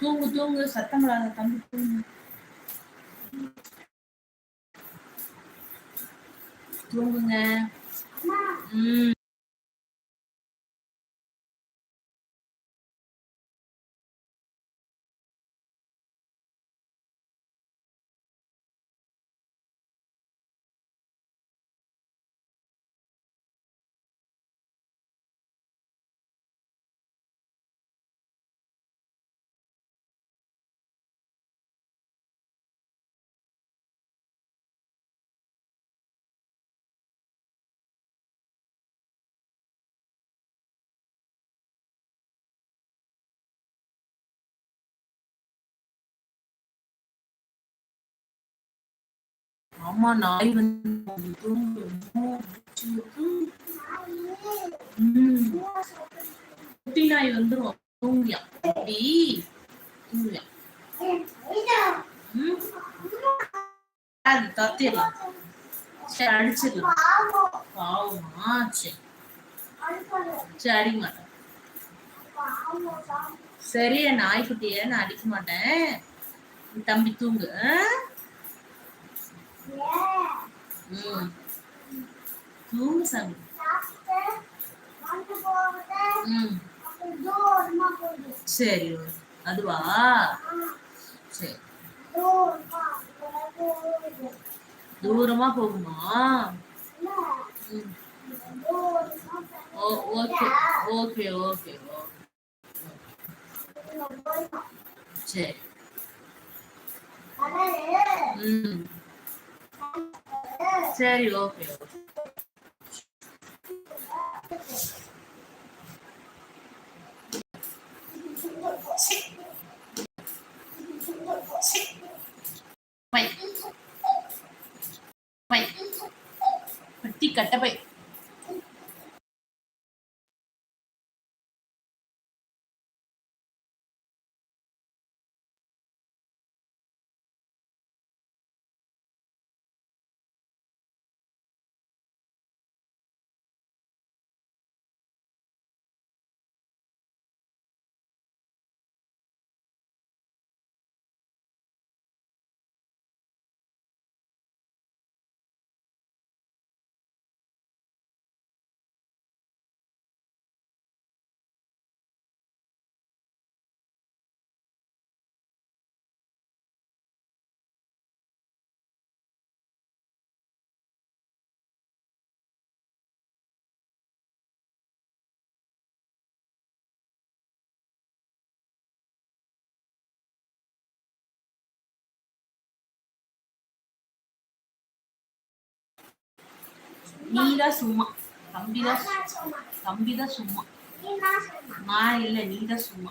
தூங்கு தூங்கு சத்தம் போடாத தம்பி தூங்கு. தூங்குங்க. ம். ஆமா நாய் வந்து குட்டி நாய் வந்துரும். தூங்கியா? குட்டி. தூங்கியா அது தத்திடலாம் சரி அடிச்சிடலாம். பாவமா? சரி. சரி அடிக்க மாட்டேன் சரி நாய்க்குட்டிய நான் அடிக்க மாட்டேன். தம்பி தூங்கு. தூங்கு சாமி. சரி அதுவா? சரி. தூரமா போகுமா? Oh okay okay okay okay. சரி. ம். சரி ஓகே பை பை பட்டி கட்ட நீ தான் சும்மா தம்பிதான் தம்பி தான் சும்மா நான் இல்ல நீதான் சும்மா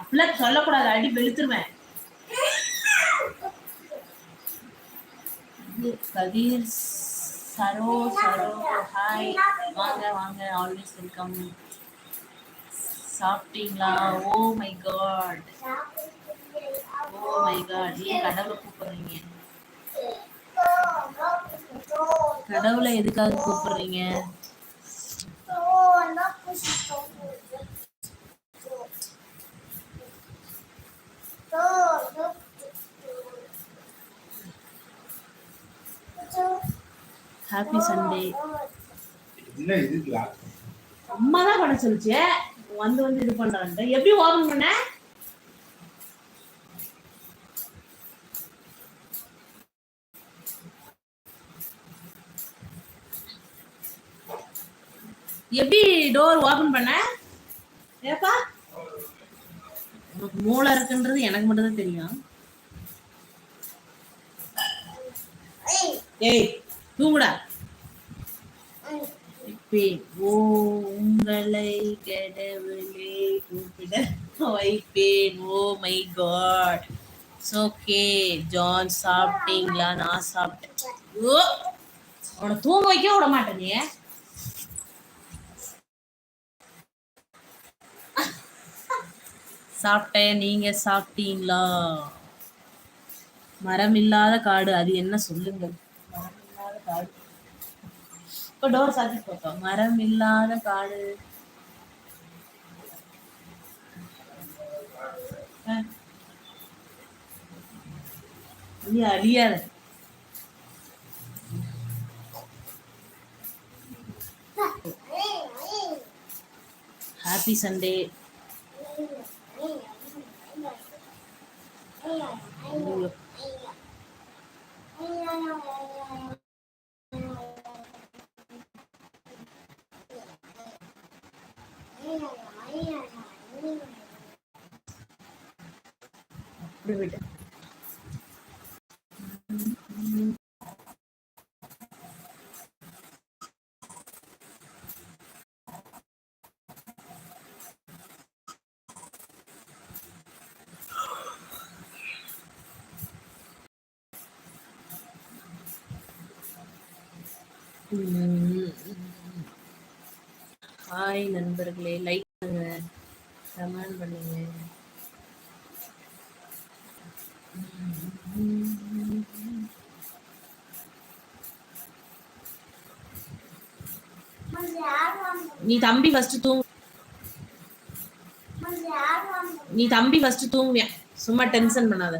அப்படிலாம் சொல்லக்கூடாது அடி வெளுத்துருவேன். கதீர் கதிர் சரோ சரோ ஹாய் வாங்க வாங்க ஆல்வேஸ் வெல்கம் சாப்பிட்டீங்களா? Oh my God oh my God ஏன் கடவுளை கூப்பிடுறீங்க? கடவுளை எதுக்காக கூப்பிடுறீங்க? ஹாப்பி சண்டே அம்மா தான் பண்ண சொல்லுச்சு. வந்து வந்து இது பண்றான்ட்டு. எப்படி ஓபன் பண்ண? எப்படி டோர் ஓபன் பண்ண? ஏப்பா? உனக்கு மூளை இருக்குன்றது எனக்கு மட்டும் தான் தெரியும். ஏய் தூங்குடா. ஓ உங்களை கடவுளே கூப்பிட வைப்பேன். Oh my God okay John சாப்பிட்டீங்களா? நான் சாப்பிட்டேன். ஓ உன தூங்க வைக்க விட மாட்டேன் சாப்பிட்டேன் நீங்க சாப்பிட்டீங்களா? மரம் இல்லாத காடு அது என்ன சொல்லுங்க? மரம் இல்லாத காடு. இப்போ டோர் சாத்தி போட்டோம். மரம் இல்லாத காடு அழியாத. ஹாப்பி சண்டே அப்படி விட்டு ஹாய் நண்பர்களே லைக் பண்ணுங்க கமெண்ட் பண்ணுங்க. நீ தம்பி ஃபர்ஸ்ட் தூங்கு. நீ தம்பி ஃபர்ஸ்ட் தூங்குவியா? சும்மா டென்ஷன் பண்ணாத.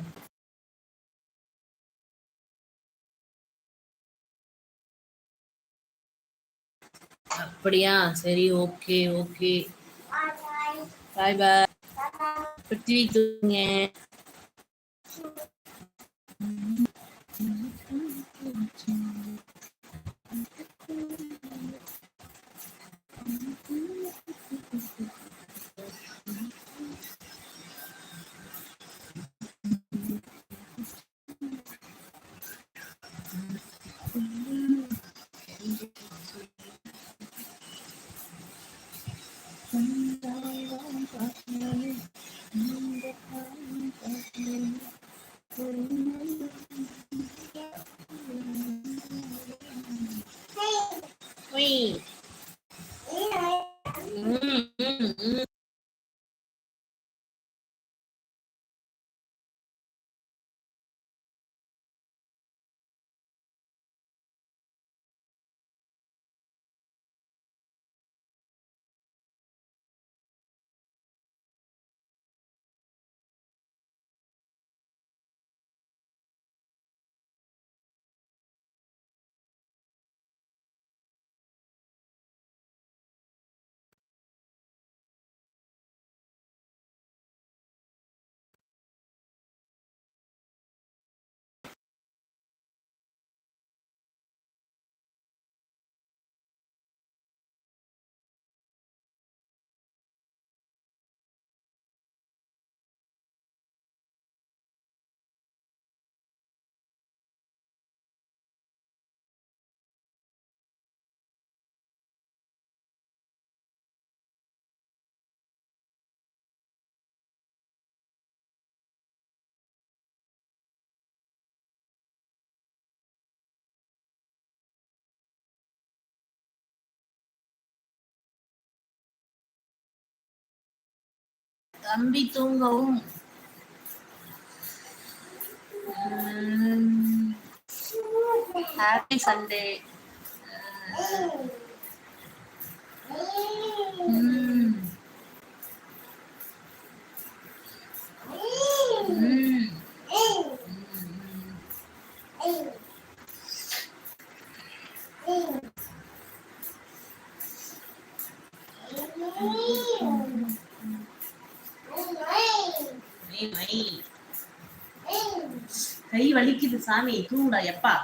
அப்படியா? சரி ஓகே ஓகே. பாய் பாய். பிருத்திவி தூங்க தம்பி தூங்கவும் ஹாப்பி சண்டே கை வலிக்குது சாமி தூங்குடா எப்பா.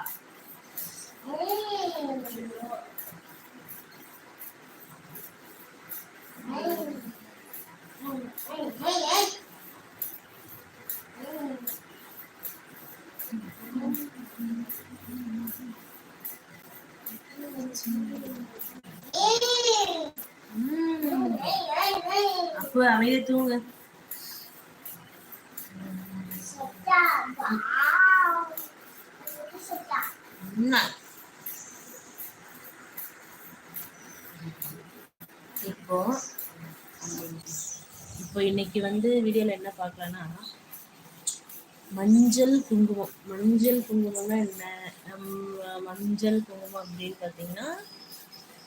அப்போ அமைதி தூங்கு? இப்போ இப்போ இன்னைக்கு வந்து வீடியோல என்ன பார்க்கலாம்னா மஞ்சள் குங்குமம். மஞ்சள் குங்குமம்னா என்ன? நம்ம மஞ்சள் குங்குமம் அப்படின்னு பார்த்தீங்கன்னா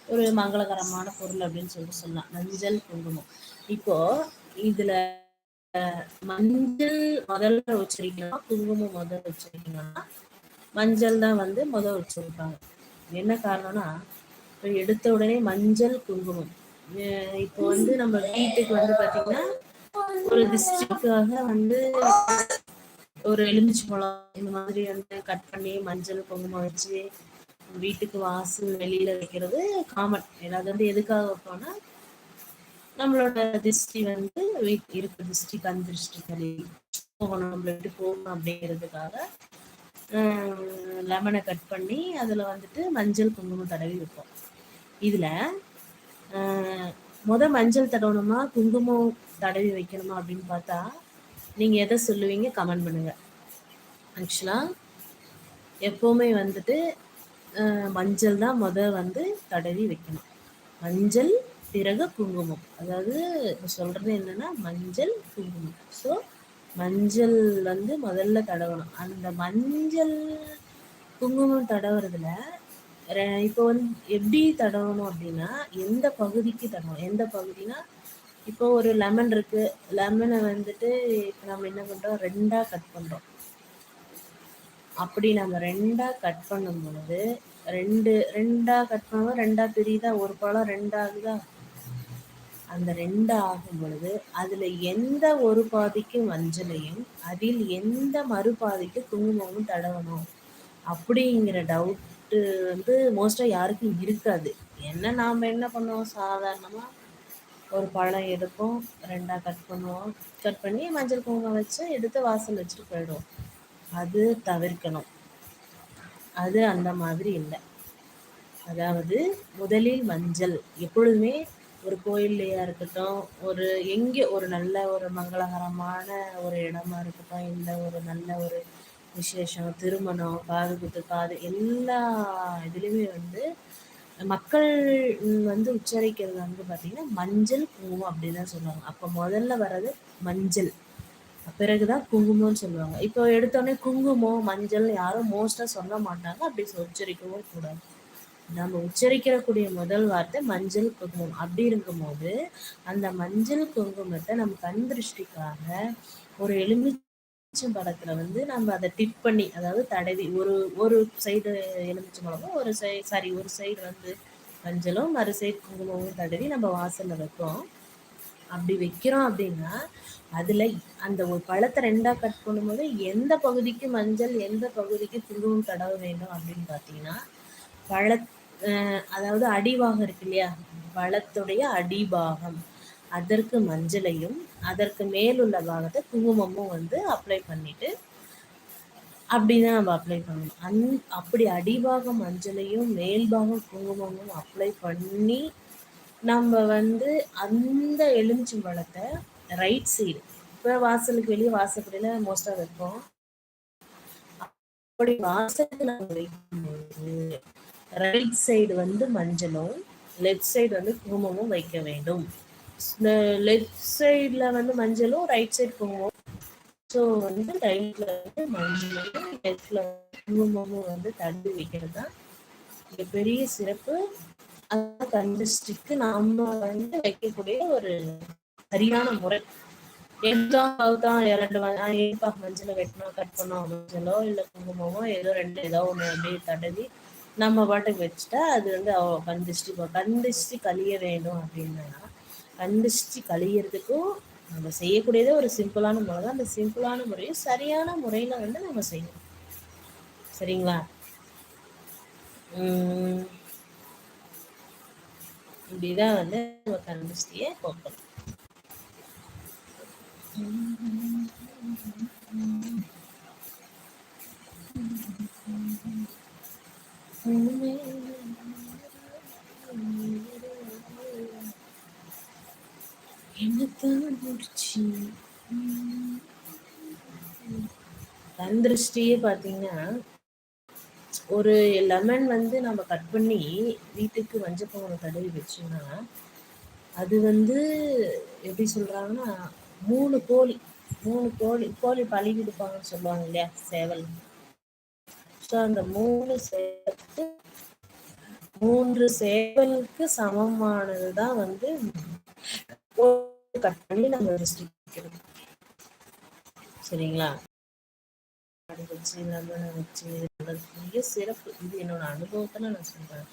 ஒரு மங்களகரமான பொருள் அப்படின்னு சொல்லிட்டு சொல்லலாம். மஞ்சள் குங்குமம். இப்போ இதுல மஞ்சள் முதல்ல வச்சிருக்கீங்கன்னா குங்குமம் முதல்ல உச்சரிக்கணும்னா மஞ்சள் தான் வந்து முதல் உச்சரிப்பாங்க என்ன காரணம்னா இப்போ எடுத்த உடனே மஞ்சள் குங்குமம். இப்போ வந்து நம்ம வீட்டுக்கு வந்து பாத்தீங்கன்னா ஒரு டிஸ்ட்ரிக்டாக வந்து ஒரு எலுமிச்சு பழம் இந்த மாதிரி வந்து கட் பண்ணி மஞ்சள் குங்குமம் வச்சு வீட்டுக்கு வாசல் வெளியில வைக்கிறது காமன் ஏதாவது வந்து எதுக்காக வைப்போம்னா நம்மளோட திருஷ்டி வந்து வீட் இருக்க. திருஷ்டி கண் திருஷ்டி தள்ளி போகணும் நம்மள விட்டு போகணும் அப்படிங்கிறதுக்காக லெமனை கட் பண்ணி அதில் வந்துட்டு மஞ்சள் குங்குமம் தடவி வைப்போம். இதில் முத மஞ்சள் தடவணுமா குங்குமம் தடவி வைக்கணுமா அப்படின்னு பார்த்தா நீங்கள் எதை சொல்லுவீங்க? கமெண்ட் பண்ணுங்க. ஆக்சுவலாக எப்போவுமே வந்துட்டு மஞ்சள் தான் முத வந்து தடவி வைக்கணும். மஞ்சள் பிறகு குங்குமம். அதாவது சொல்றது என்னன்னா மஞ்சள் குங்குமம். ஸோ மஞ்சள் வந்து முதல்ல தடவணும். அந்த மஞ்சள் குங்குமம் தடவுறதுல ரெ- இப்போ வந்து எப்படி தடவணும் அப்படின்னா எந்த பகுதிக்கு தடவணும்? எந்த பகுதினா இப்போ ஒரு லெமன் இருக்கு. லெமனை வந்துட்டு இப்போ நம்ம என்ன பண்றோம்? ரெண்டா கட் பண்றோம். அப்படி நம்ம ரெண்டா கட் பண்ணும் பொழுது ரெண்டு ரெண்டா கட் பண்ணுவோம் ரெண்டா பிரியுதா? ஒரு பழம் ரெண்டாகுதா? அந்த ரெண்டு ஆகும் பொழுது அதுல எந்த ஒரு பாதிக்கு மஞ்சளையும் அதில் எந்த மறுபாதிக்கு குங்குமமும் தடவணும் அப்படிங்கிற டவுட்டு வந்து மோஸ்டா யாருக்கும் இருக்காது. என்ன நாம என்ன பண்ணுவோம்? சாதாரணமா ஒரு பழம் எடுப்போம் ரெண்டா கட் பண்ணுவோம். கட் பண்ணி மஞ்சள் குங்குமம் வச்சு எடுத்து வாசல் வச்சுட்டு போயிடுவோம். அது தவிர்க்கணும். அது அந்த மாதிரி இல்லை. அதாவது முதலில் மஞ்சள் எப்பொழுதுமே ஒரு கோயில்லையா இருக்கட்டும் ஒரு எங்கே ஒரு நல்ல ஒரு மங்களகரமான ஒரு இடமா இருக்கட்டும் இல்லை ஒரு நல்ல ஒரு விசேஷம் திருமணம் காது குத்து காது எல்லா இதுலேயுமே வந்து மக்கள் வந்து உச்சரிக்கிறது வந்து பார்த்தீங்கன்னா மஞ்சள் குங்குமம் அப்படின்னு தான் சொல்லுவாங்க. அப்போ முதல்ல வர்றது மஞ்சள். பிறகுதான் குங்குமம்னு சொல்லுவாங்க. இப்போ எடுத்தோடனே குங்குமம் மஞ்சள் யாரும் மோஸ்ட்டாக சொல்ல மாட்டாங்க. அப்படி உச்சரிக்கவும் கூடாது. நம்ம உச்சரிக்கிறக்கூடிய முதல் வார்த்தை மஞ்சள் குங்குமம். அப்படி இருக்கும்போது அந்த மஞ்சள் குங்குமத்தை நம்ம கண் திருஷ்டிக்காக ஒரு எலுமிச்சம் பழத்துல வந்து நம்ம அதை டிப் பண்ணி அதாவது தடவி ஒரு ஒரு சைடு எலுமிச்சம் பழமும் ஒரு சைடு சாரி ஒரு சைடு வந்து மஞ்சளும் மறு சைடு குங்குமமும் தடவி நம்ம வாசல்ல வைப்போம். அப்படி வைக்கிறோம் அப்படின்னா அதுல அந்த ஒரு பழத்தை ரெண்டா கட் பண்ணும்போது எந்த பகுதிக்கு மஞ்சள் எந்த பகுதிக்கு குங்குமம் தடவ வேண்டும் அப்படின்னு பார்த்தீங்கன்னா பழ அதாவது அடிபாகம் இருக்கு இல்லையா? வளத்துடைய அடிபாகம். அதற்கு மஞ்சளையும் அதற்கு மேலுள்ள பாகத்தை குங்குமமும் வந்து அப்ளை பண்ணிட்டு அப்படிதான் நம்ம அப்ளை பண்ணணும். அந் அப்படி அடிபாகம் மஞ்சளையும் மேல்பாகம் குங்குமமும் அப்ளை பண்ணி நம்ம வந்து அந்த எலுமிச்சம்பழத்தை ரைட் சைடு இப்போ வாசலுக்கு வெளியே வாசப்படியில் மோஸ்ட்டாக வைப்போம். அப்படி வாசலுக்கு நம்ம வைக்கும்போது ரைட் சைடு வந்து மஞ்சளும் லெஃப்ட் சைடு வந்து குங்குமமும் வைக்க வேண்டும். இந்த லெஃப்ட் சைடில் வந்து மஞ்சளும் ரைட் சைடு குங்குமம் ஸோ வந்து ரைட்ல வந்து மஞ்சளும் லெஃப்டில் குங்குமமும் வந்து தள்ளி வைக்கிறது? தான் இங்க பெரிய சிறப்பு கண்டிஸ்டிக்கு நாம வந்து வைக்கக்கூடிய ஒரு சரியான முறை. எதுதான் தான் இரண்டு ஏப்பா மஞ்சளை வெட்டினா கட் பண்ணோம் மஞ்சளோ இல்லை குங்குமமோ ஏதோ ரெண்டு ஏதோ ஒன்று அப்படியே தடவி நம்ம பாட்டுக்கு வச்சுட்டா அது வந்து அவ- கந்திஷ்டி போ- கழிய வேணும் அப்படின்னா கந்திஷ்டி கழியறதுக்கும் நம்ம செய்யக்கூடியதே ஒரு சிம்பிளான முறை தான். அந்த சிம்பிளான முறையும் சரியான முறையில வந்து நம்ம செய்யணும். சரிங்களா? இப்படிதான் வந்து நம்ம கந்திஷ்டியை போக்கணும் என்னத்தான் முடிச்சு தந்திருஷ்டியே பார்த்தீங்கன்னா ஒரு லெமன் வந்து நம்ம கட் பண்ணி வீட்டுக்கு மஞ்சப்பவனை தடவி வச்சோம்னா அது வந்து எப்படி சொல்றாங்கன்னா மூணு கோழி மூணு கோழி கோழி பழகி கொடுப்பாங்கன்னு சொல்லுவாங்க இல்லையா சேவல். அந்த மூணு சேர்த்து மூன்று சேவலுக்கு சமமானது தான் வந்து கட் பண்ணி நம்ம திருஷ்டி சரிங்களா? வச்சு நம்ம வச்சு சிறப்பு. இது என்னோட அனுபவத்தில் நான் சொல்றேன்.